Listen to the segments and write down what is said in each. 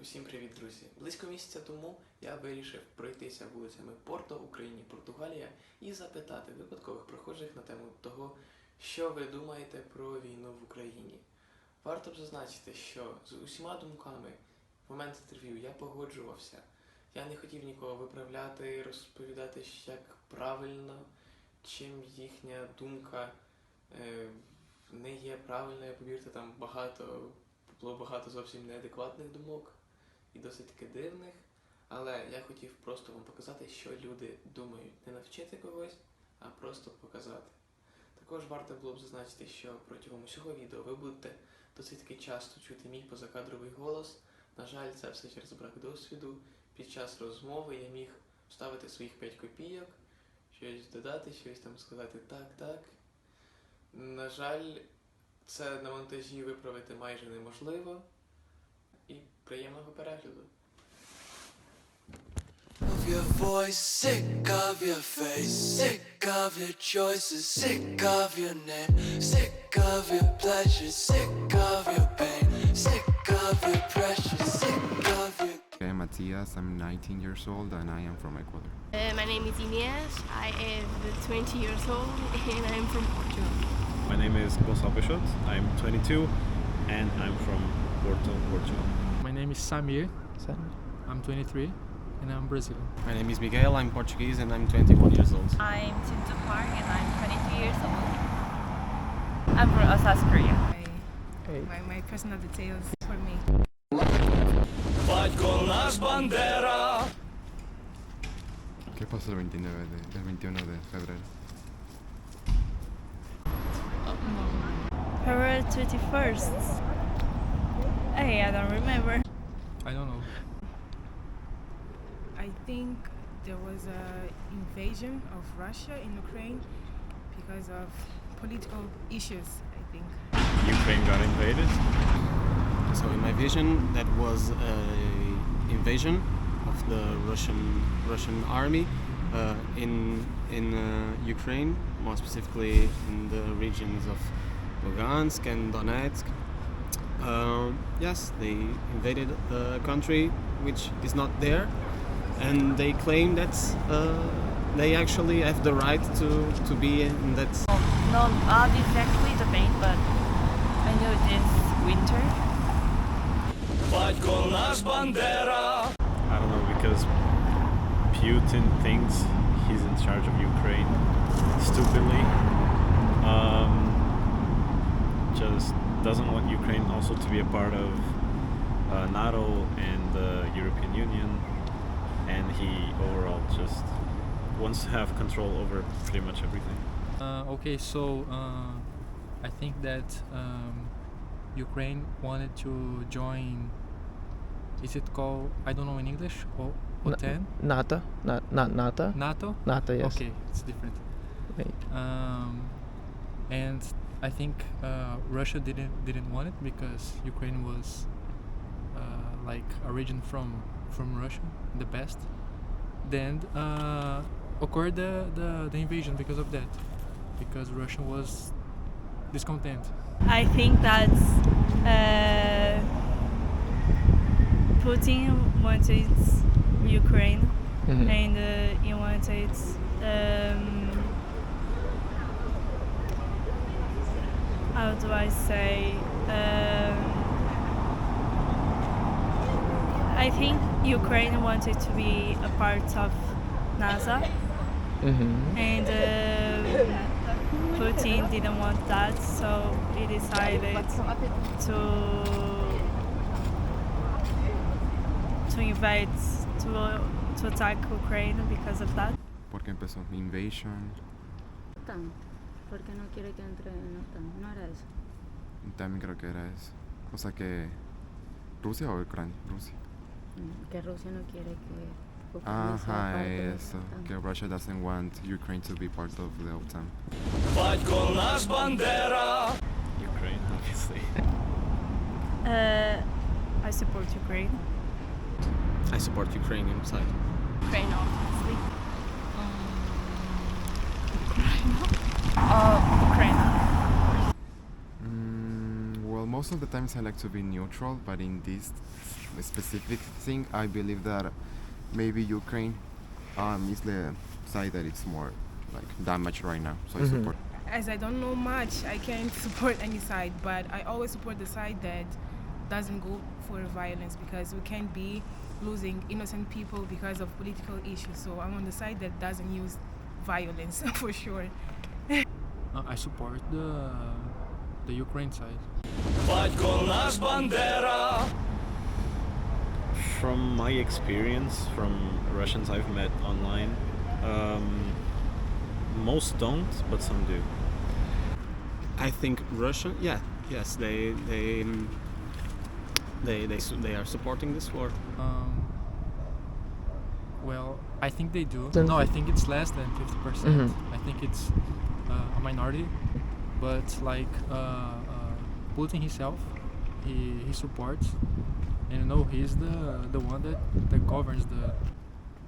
Усім привіт, друзі! Близько місяця тому я вирішив пройтися вулицями Порто, Україні, Португалія і запитати випадкових прохожих на тему того, що ви думаєте про війну в Україні. Варто б зазначити, що з усіма думками в момент інтерв'ю я погоджувався. Я не хотів нікого виправляти, розповідати, як правильно, чим їхня думка е, не є правильною. Повірте, там багато було багато зовсім неадекватних думок і досить таки дивних. Але я хотів просто вам показати, що люди думають. Не навчити когось, а просто показати. Також варто було б зазначити, що протягом усього відео ви будете досить таки часто чути мій позакадровий голос. На жаль, це все через брак досвіду. Під час розмови я міг вставити своїх 5 копійок, щось додати, щось там сказати так, так. На жаль, це на монтажі виправити майже неможливо. І приємного перегляду. of your voice, sick of your face, sick of your choices, sick of your name, sick of your pleasures, sick of your pain, sick of your pressure, sick of your. I'm Matthias, I'm 19 years old and I am from Ecuador. Uh, my name is Inês. I am 20 years old and I'm from Portugal. My name is Gonçalo Peixoto. I'm 22 and I'm from Porto, Portugal. My name is Samir. Samir. I'm 23 and I'm Brazilian. My name is Miguel, I'm Portuguese and I'm 21 years old. I'm Tinto Park and I'm 22 years old. I'm from South Korea. My, my, personal details for me. Fight con las banderas. ¿Qué pasó el 29 de, el 21 de febrero? February 21st. Hey, I don't remember. I don't know. I think there was an invasion of Russia in Ukraine because of political issues. I think. Ukraine got invaded. So in my vision, that was an invasion of the Russian Russian army uh, in in uh, Ukraine, more specifically in the regions of Lugansk and Donetsk um, yes, they invaded a country which is not there, and they claim that uh, they actually have the right to, to be in that. Not, not exactly the main, but I know it is winter. I don't know because Putin thinks he's in charge of Ukraine stupidly. Um, just doesn't want Ukraine also to be a part of uh, NATO and the European Union, and he overall just wants to have control over pretty much everything. Uh, okay, so uh, I think that um, Ukraine wanted to join. Is it called? I don't know in English. O- OTAN, NATO, not not NATO. NATO. NATO, yes. Okay, it's different. Wait. Um, and I think uh, Russia didn't didn't want it because Ukraine was uh, like a region from from Russia, the best. Then uh, occurred the, the the invasion because of that, because Russia was discontent. I think that uh, Putin wanted Ukraine Mhm. and uh, he wanted um, how do I say um, I think Ukraine wanted to be a part of NASA. Mm-hmm. and um Putin didn't want that so he decided to to invade to to attack Ukraine because of that. Porque empezó invasion, OTAN. ¿Por qué no quiere que entre en OTAN? No era eso. también creo que era eso. O sea que Rusia o Ucrania, Rusia. Mm, Que Rusia no quiere que Ucrania sea Ajá, parte de eso. OTAN. Que Russia doesn't want Ukraine to be part of the OTAN. Батько наш Бандера. Ukraine, obviously. uh, I support Ukraine I support Ukrainian side. Ukraine, obviously. uh, Ukraine Mm, well, most of the times I like to be neutral, but in this specific thing, I believe that maybe Ukraine um, is the side that it's more like damaged right now. So I Mhm. support. As I don't know much, I can't support any side, but I always support the side that doesn't go for violence because we can't be losing innocent people because of political issues. So I'm on the side that doesn't use violence for sure. Uh, I support the the Ukraine side. From my experience, from Russians I've met online, um, most don't, but some do. I think Russia, yeah, yes, they they mm, they they they are supporting this war. Um, well, I think they do. No, I think it's less than 50%. percent Mhm. I think it's a minority. But like uh, uh, Putin himself, he, he supports. And you know, he's the, the one that, that governs the.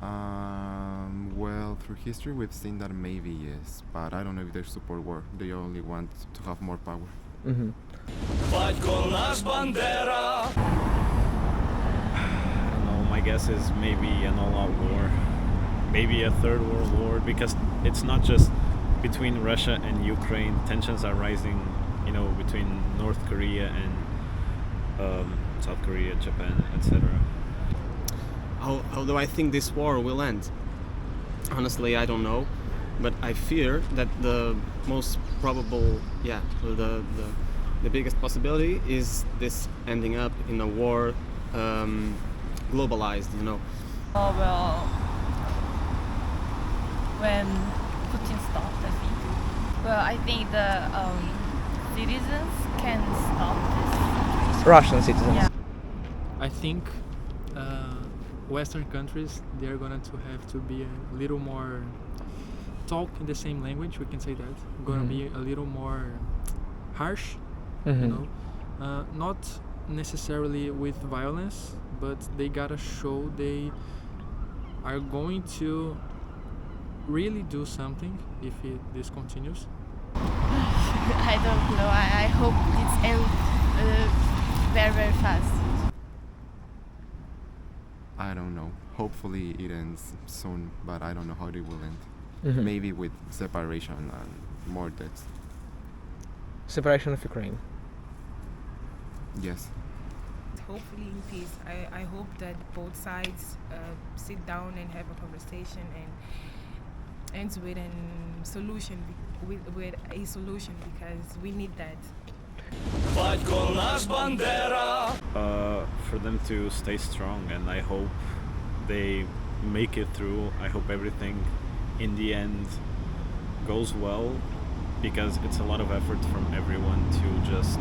Um, well, through history, we've seen that maybe yes, but I don't know if they support war. They only want to have more power. Mm-hmm. I don't know, my guess is maybe an all out war. Maybe a third world war because it's not just between Russia and Ukraine. Tensions are rising, you know, between North Korea and um, South Korea, Japan, etc. Al- Although I think this war will end. Honestly, I don't know, but I fear that the most probable, yeah, the the, the biggest possibility is this ending up in a war, um, globalized. You know. Oh well, when Putin stopped, I think. Well, I think the um, citizens can stop this. Russian citizens. Yeah. I think uh, Western countries they're going to have to be a little more talk in the same language. We can say that. Going to Mhm. be a little more harsh. Mhm. You know, uh, not necessarily with violence, but they gotta show they are going to really do something if it, this continues. I don't know. I, I hope it's end uh, very very fast. I don't know. Hopefully it ends soon, but I don't know how it will end. Mhm. Maybe with separation and more deaths. Separation of Ukraine. Yes. Hopefully in peace. I, I hope that both sides uh, sit down and have a conversation and ends with a solution, with, with a solution because we need that. uh, for them to stay strong and i hope they make it through. I hope everything in the end goes well because it's a lot of effort from everyone to just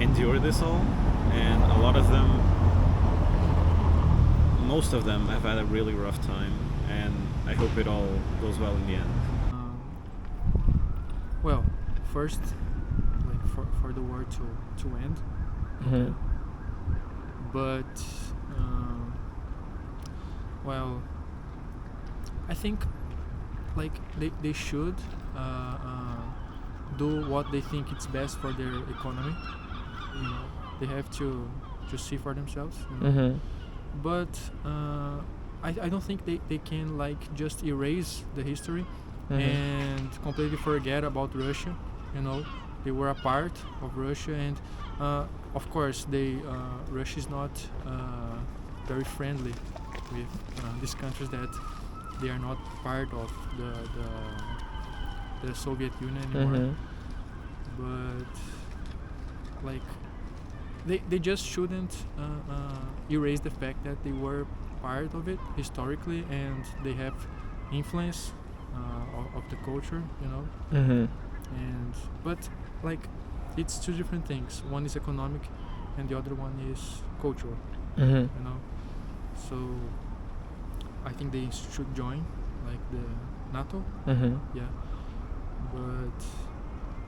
endure this all. And a lot of them most of them have had a really rough time and i hope it all goes well in the end Um, well, first, like for, for the war to, to end, Mhm. but um, well, I think like they, they should uh, uh, do what they think it's best for their economy. You know, they have to to see for themselves. You know? Mhm. But uh, I, I don't think they, they can like just erase the history Mhm. and completely forget about Russia. You know, they were a part of Russia, and uh, of course, they uh, Russia is not uh, very friendly with uh, these countries that they are not part of the the, the Soviet Union anymore. Mhm. But like, they they just shouldn't uh, uh, erase the fact that they were part of it historically, and they have influence uh, of, of the culture. You know Mhm. and but like it's two different things one is economic and the other one is cultural Mhm. you know so i think they should join like the nato Mhm. yeah but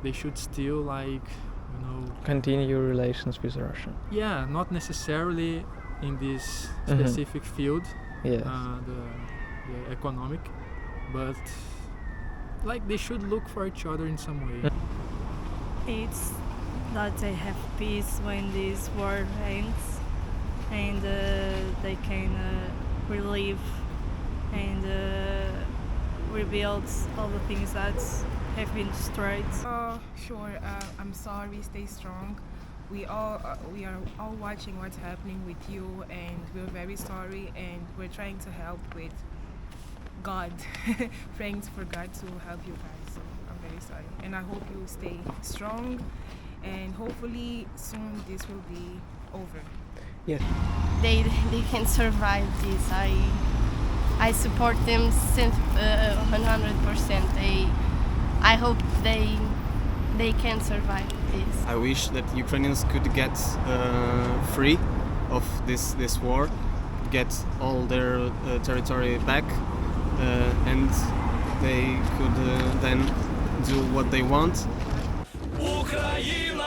they should still like you know Continue relations with Russia. yeah not necessarily in this Mhm. specific field Yes. uh, the, the economic but like they should look for each other in some way It's that they have peace when this war ends and uh, they can uh, relive and uh, rebuild all the things that have been destroyed. Oh, sure. Uh, I'm sorry. Stay strong. We all uh, we are all watching what's happening with you, and we're very sorry. And we're trying to help with God, praying for God to help you guys. So I'm very sorry, and I hope you stay strong. And hopefully soon this will be over. yes They they can survive this. I I support them cent- uh, 100%. They I hope they they can survive I wish that Ukrainians could get uh, free of this this war, get all their uh, territory back, uh, and they could uh, then do what they want. Ukraine!